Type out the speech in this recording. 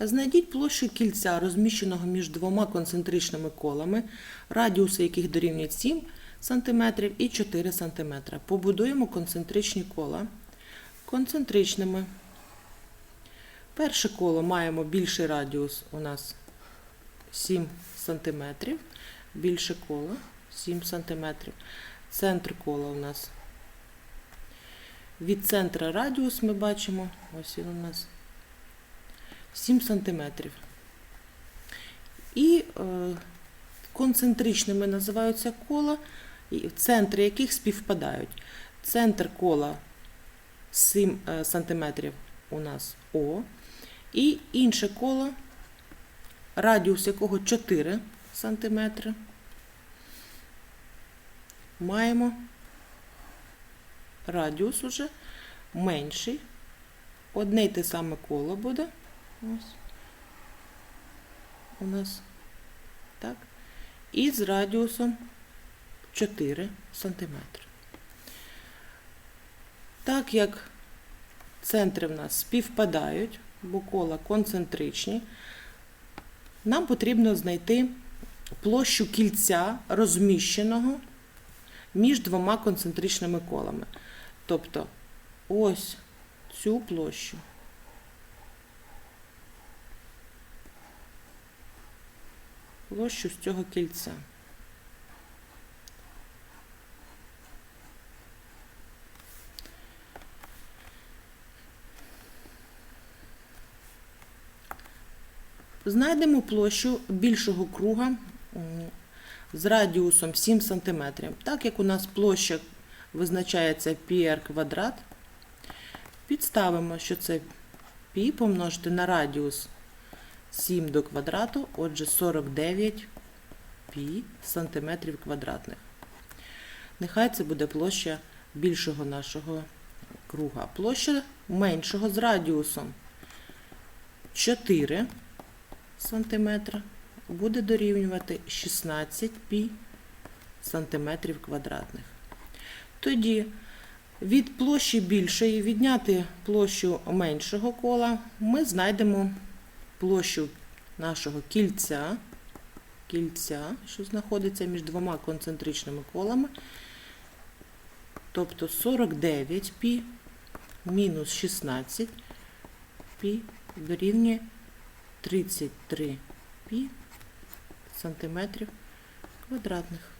Знайдіть площу кільця, розміщеного між двома концентричними колами, радіуси яких дорівнюють 7 см і 4 см. Побудуємо концентричні кола концентричними. Перше коло маємо більший радіус у нас 7 см, більше коло 7 см. Центр кола у нас від центра радіус ми бачимо, ось він у нас 7 см. І е, концентричними називаються кола, центри яких співпадають. Центр кола 7 е, см у нас О, і інше коло, радіус якого 4 см. Маємо радіус уже менший. Одне й те саме коло буде. Ось. У нас так. І з радіусом 4 см. Так як центри в нас співпадають, бо кола концентричні, нам потрібно знайти площу кільця, розміщеного між двома концентричними колами. Тобто ось цю площу. Площу з цього кільця. Знайдемо площу більшого круга з радіусом 7 см. Так як у нас площа визначається πr квадрат, підставимо, що це π помножити на радіус 7 до квадрату, отже 49 π сантиметрів квадратних. Нехай це буде площа більшого нашого круга. Площа меншого з радіусом 4 сантиметра буде дорівнювати 16 пі сантиметрів квадратних. Тоді від площі більшої відняти площу меншого кола, ми знайдемо площу нашого кільця, кільця, що знаходиться між двома концентричними колами, тобто 49 пі мінус 16 пі дорівнює 33 пі сантиметрів квадратних.